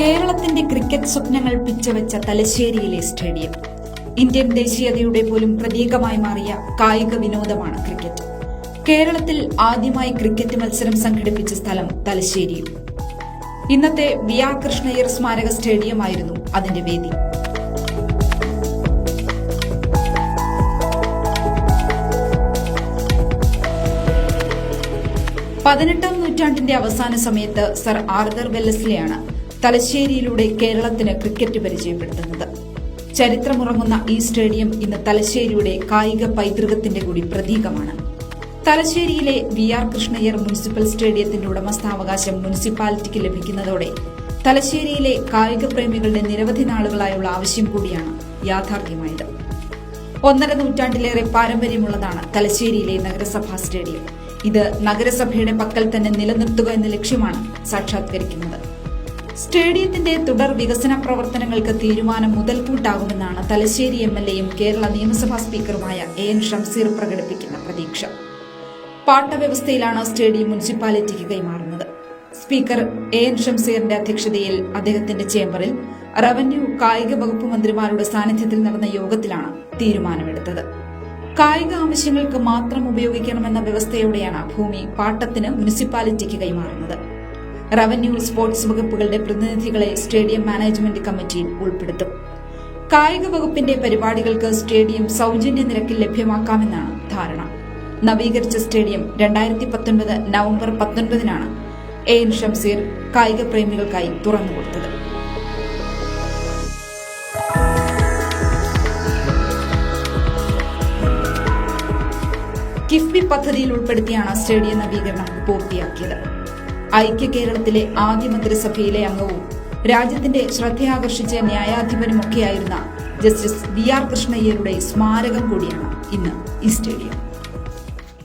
കേരളത്തിന്റെ ക്രിക്കറ്റ് സ്വപ്നങ്ങൾ പിച്ചവെച്ച തലശ്ശേരിയിലെ സ്റ്റേഡിയം. ഇന്ത്യൻ ദേശീയതയുടെ പോലും പ്രതീകമായി മാറിയ കായിക വിനോദമാണ് ക്രിക്കറ്റ്. കേരളത്തിൽ ആദ്യമായി ക്രിക്കറ്റ് മത്സരം സംഘടിപ്പിച്ച സ്ഥലം തലശ്ശേരിയും. ഇന്നത്തെ വി ആർ കൃഷ്ണയ്യർ സ്മാരക സ്റ്റേഡിയമായിരുന്നു അതിന്റെ വേദി. പതിനെട്ടാം നൂറ്റാണ്ടിന്റെ അവസാന സമയത്ത് സർ ആർദർ വെല്ലസ്ലിയാണ് തലശ്ശേരിയിലൂടെ കേരളത്തിന് ക്രിക്കറ്റ് പരിചയപ്പെടുത്തുന്നത്. ചരിത്രമുറങ്ങുന്ന ഈ സ്റ്റേഡിയം ഇന്ന് തലശ്ശേരിയുടെ കായിക പൈതൃകത്തിന്റെ കൂടി പ്രതീകമാണ്. തലശ്ശേരിയിലെ വി ആർ കൃഷ്ണയ്യർ മുനിസിപ്പൽ സ്റ്റേഡിയത്തിന്റെ ഉടമസ്ഥാവകാശം മുനിസിപ്പാലിറ്റിക്ക് ലഭിക്കുന്നതോടെ തലശ്ശേരിയിലെ കായിക പ്രേമികളുടെ നിരവധി നാളുകളായുള്ള ആവശ്യം കൂടിയാണ് യാഥാർത്ഥ്യമായത്. ഒന്നര നൂറ്റാണ്ടിലേറെ പാരമ്പര്യമുള്ളതാണ് തലശ്ശേരിയിലെ നഗരസഭാ സ്റ്റേഡിയം. ഇത് നഗരസഭയുടെ പക്കൽ തന്നെ നിലനിർത്തുക എന്ന ലക്ഷ്യമാണ് സാക്ഷാത്കരിക്കുന്നത്. സ്റ്റേഡിയത്തിന്റെ തുടർ വികസന പ്രവർത്തനങ്ങൾക്ക് തീരുമാനം മുതൽക്കൂട്ടാകുമെന്നാണ് തലശ്ശേരി എം എൽ എയും കേരള നിയമസഭാ സ്പീക്കറുമായ എ എൻ ഷംസീർ പ്രകടിപ്പിക്കുന്ന പ്രതീക്ഷ. പാട്ടവ്യവസ്ഥയിലാണ് സ്റ്റേഡിയം മുനിസിപ്പാലിറ്റിക്ക് കൈമാറുന്നത്. സ്പീക്കർ എ എൻ ഷംസീറിന്റെ അധ്യക്ഷതയിൽ അദ്ദേഹത്തിന്റെ ചേംബറിൽ റവന്യൂ കായിക വകുപ്പ് മന്ത്രിമാരുടെ സാന്നിധ്യത്തിൽ നടന്ന യോഗത്തിലാണ് തീരുമാനമെടുത്തത്. കായിക ആവശ്യങ്ങൾക്ക് മാത്രം ഉപയോഗിക്കണമെന്ന വ്യവസ്ഥയോടെയാണ് ഭൂമി പാട്ടത്തിന് മുനിസിപ്പാലിറ്റിക്ക് കൈമാറുന്നത്. റവന്യൂ സ്പോർട്സ് വകുപ്പുകളുടെ പ്രതിനിധികളെ സ്റ്റേഡിയം മാനേജ്മെന്റ് കമ്മിറ്റിയിൽ ഉൾപ്പെടുത്തും. കായിക വകുപ്പിന്റെ പരിപാടികൾക്ക് സ്റ്റേഡിയം സൗജന്യ നിരക്കിൽ ലഭ്യമാക്കാമെന്നാണ് ധാരണ. നവീകരിച്ച സ്റ്റേഡിയം രണ്ടായിരത്തി പത്തൊൻപത് നവംബർ പത്തൊൻപതിനാണ് എ എൻ ഷംസീർ കായിക പ്രേമികൾക്കായി തുറന്നുകൊടുത്തത് കിഫ്ബി പദ്ധതിയിൽ ഉൾപ്പെടുത്തിയാണ് സ്റ്റേഡിയം നവീകരണം പൂർത്തിയാക്കിയത്. ഐക്യ കേരളത്തിലെ ആദ്യ മന്ത്രിസഭയിലെ അംഗവും രാജ്യത്തിന്റെ ശ്രദ്ധയാകർഷിച്ച ന്യായാധിപനുമൊക്കെയായിരുന്ന ജസ്റ്റിസ് വി ആർ കൃഷ്ണയ്യരുടെ സ്മാരകം കൂടിയാണ് ഇന്ന് ഈ സ്റ്റേഡിയം.